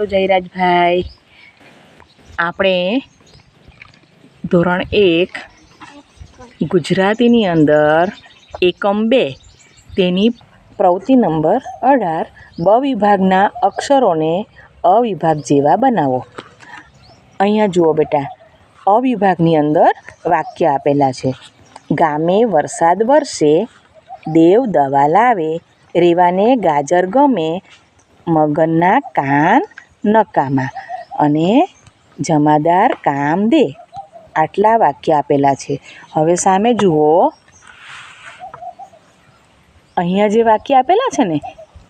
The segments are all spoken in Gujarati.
જયરાજભાઈ, આપણે ધોરણ એક ગુજરાતીની અંદર એકમ બે, તેની પ્રવૃત્તિ નંબર અઢાર, બ વિભાગના અક્ષરોને અવિભાગ જેવા બનાવો. અહીંયા જુઓ બેટા, અવિભાગની અંદર વાક્ય આપેલા છે. ગામે વરસાદ વરસે, દેવ દવા લાવે, રેવાને ગાજર ગમે, મગનના કાન નકામા અને જમાદાર કામ દે. આટલા વાક્ય આપેલા છે. હવે સામે જુઓ. અહીંયા જે વાક્ય આપેલા છે ને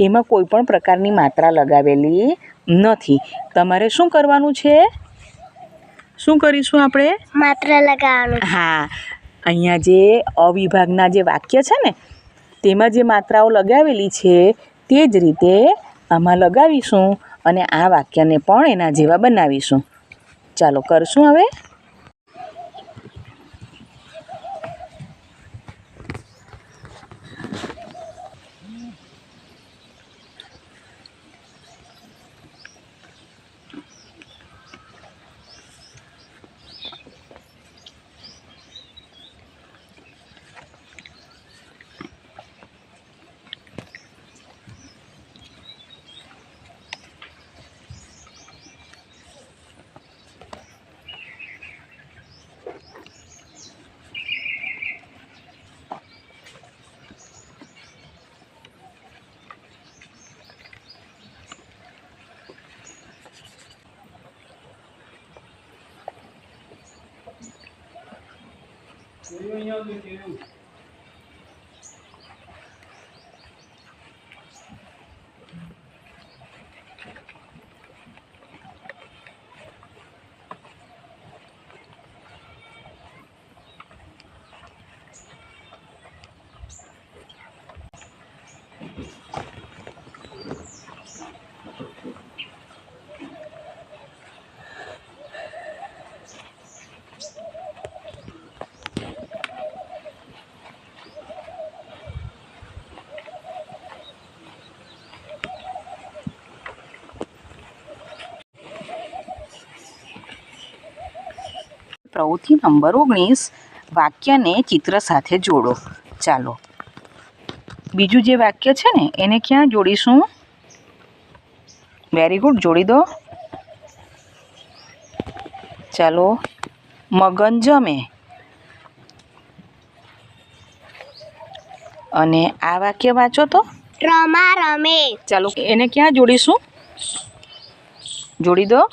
એમાં કોઈ પણ પ્રકારની માત્રા લગાવેલી નથી. તમારે શું કરવાનું છે? શું કરીશું આપણે? માત્ર લગાવવાનું. હા. અહીંયા જે અવિભાગના જે વાક્ય છે ને તેમાં જે માત્રાઓ લગાવેલી છે તે જ રીતે આમાં લગાવીશું. અને આ વાક્યને પણ એના જેવા બનાવીશું. ચાલો કરશું હવે? 我用 não. પ્રવૃત્તિ નંબર ઓગણીસ વાક્યને ચિત્ર સાથે જોડો. ચાલો. બીજું જે વાક્ય છે ને એને ક્યાં જોડીશું? વેરી ગુડ જોડી દો. ચાલો. મગન જમે. અને આ વાક્ય વાંચો તો? રમા રમે. ચાલો એને ક્યાં જોડીશું? જોડી દો.